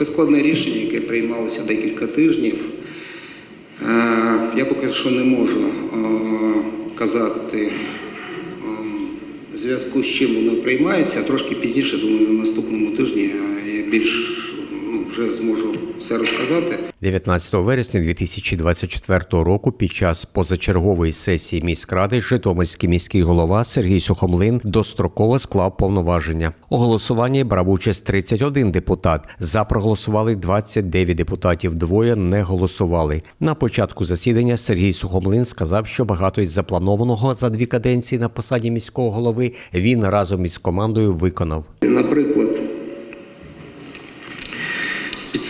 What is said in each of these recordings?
Це складне рішення, яке приймалося декілька тижнів. Е, Я поки що не можу е, казати е, в зв'язку з чим воно приймається. Трошки пізніше, думаю, на наступному тижні я більш вже зможу все розказати. 19 вересня 2024 року під час позачергової сесії міськради Житомирський міський голова Сергій Сухомлин достроково склав повноваження. У голосуванні брав участь 31 депутат. За проголосували 29 депутатів. Двоє не голосували. На початку засідання Сергій Сухомлин сказав, що багато із запланованого за дві каденції на посаді міського голови він разом із командою виконав. Наприклад,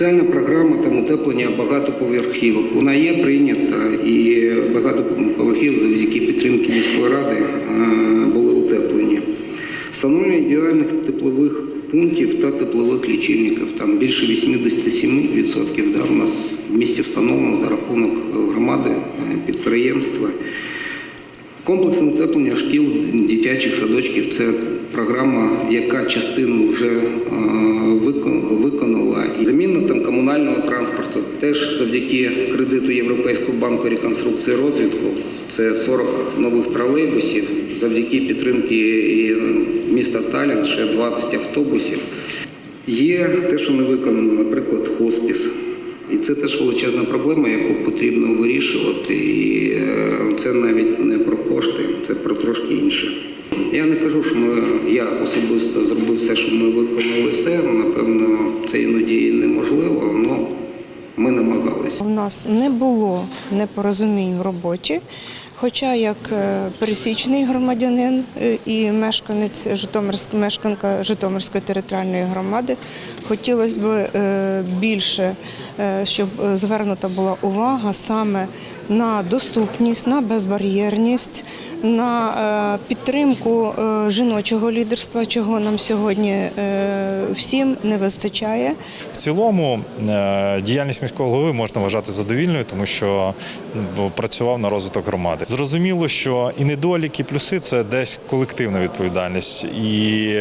спеціальна програма там утеплення багатоповерхівок. Вона є прийнята, і багатоповерхів завдяки підтримки міської ради е, були утеплені. Встановлення ідеальних теплових пунктів та теплових лічильників. Там більше 87% да, у нас в місті встановлено за рахунок громади, е, підприємства. Комплексне утеплення шкіл, дитячих садочків це програма, яка частину вже транспорту теж завдяки кредиту Європейського банку реконструкції і розвитку. Це 40 нових тролейбусів. Завдяки підтримки міста Талін ще 20 автобусів. Є те, що не виконано, наприклад, хоспіс. І це теж величезна проблема, яку потрібно вирішувати. І е, це навіть не про кошти, це про трошки інше. Я не кажу, що ми, я особисто зробив все, що ми виконали все. Напевно, це іноді і неможливо. У нас не було непорозумінь в роботі. Хоча як е, пересічний громадянин е, і мешканець Житомирськ, мешканка Житомирської територіальної громади, хотілося б е, більше, щоб звернута була увага саме на доступність, на безбар'єрність, на е, підтримку е, жіночого лідерства, чого нам сьогодні е, всім не вистачає. В цілому діяльність міського голови можна вважати задовільною, тому що працював на розвиток громади. Зрозуміло, що і недоліки, і плюси це десь колективна відповідальність. І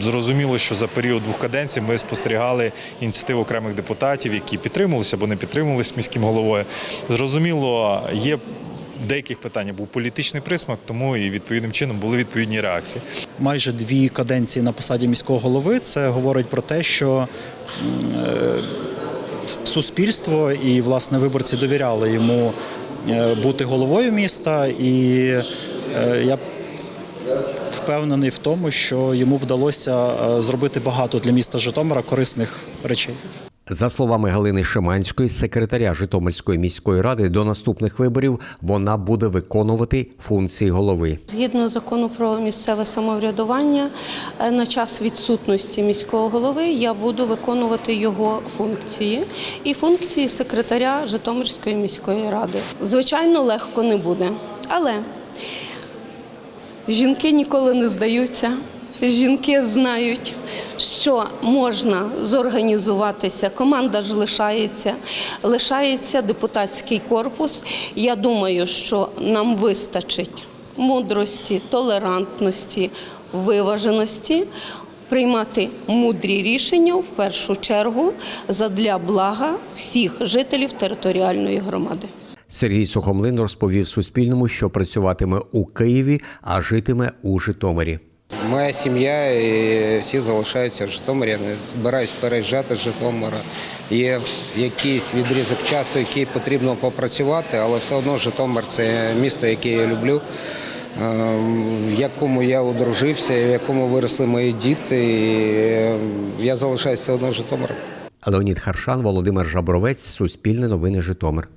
зрозуміло, що за період двох каденцій ми спостерігали ініціативу окремих депутатів, які підтримувалися або не підтримувалися міським головою. Зрозуміло, є. В деяких питаннях був політичний присмак, тому і відповідним чином були відповідні реакції. майже дві каденції на посаді міського голови. Це говорить про те, що е, суспільство і власне виборці довіряли йому е, бути головою міста, і е, я впевнений в тому, що йому вдалося зробити багато для міста Житомира корисних речей. За словами Галини Шиманської, секретаря Житомирської міської ради, до наступних виборів вона буде виконувати функції голови. Згідно закону про місцеве самоврядування, е, на час відсутності міського голови я буду виконувати його функції і функції секретаря Житомирської міської ради. Звичайно, легко не буде, але жінки ніколи не здаються. Жінки знають, що можна зорганізуватися. Команда ж лишається, лишається депутатський корпус. Я думаю, що нам вистачить мудрості, толерантності, виваженості приймати мудрі рішення в першу чергу задля блага всіх жителів територіальної громади. Сергій Сухомлин розповів Суспільному, що працюватиме у Києві, а житиме у Житомирі. Моя сім'я і всі залишаються в Житомирі. Не збираюсь переїжджати з Житомира. Є якийсь відрізок часу, який потрібно попрацювати, але все одно Житомир це місто, яке я люблю, е, в якому я одружився, в якому виросли мої діти. І е, я залишаюся одно Житомиром. Леонід Харшан, Володимир Жабровець, Суспільне новини Житомир.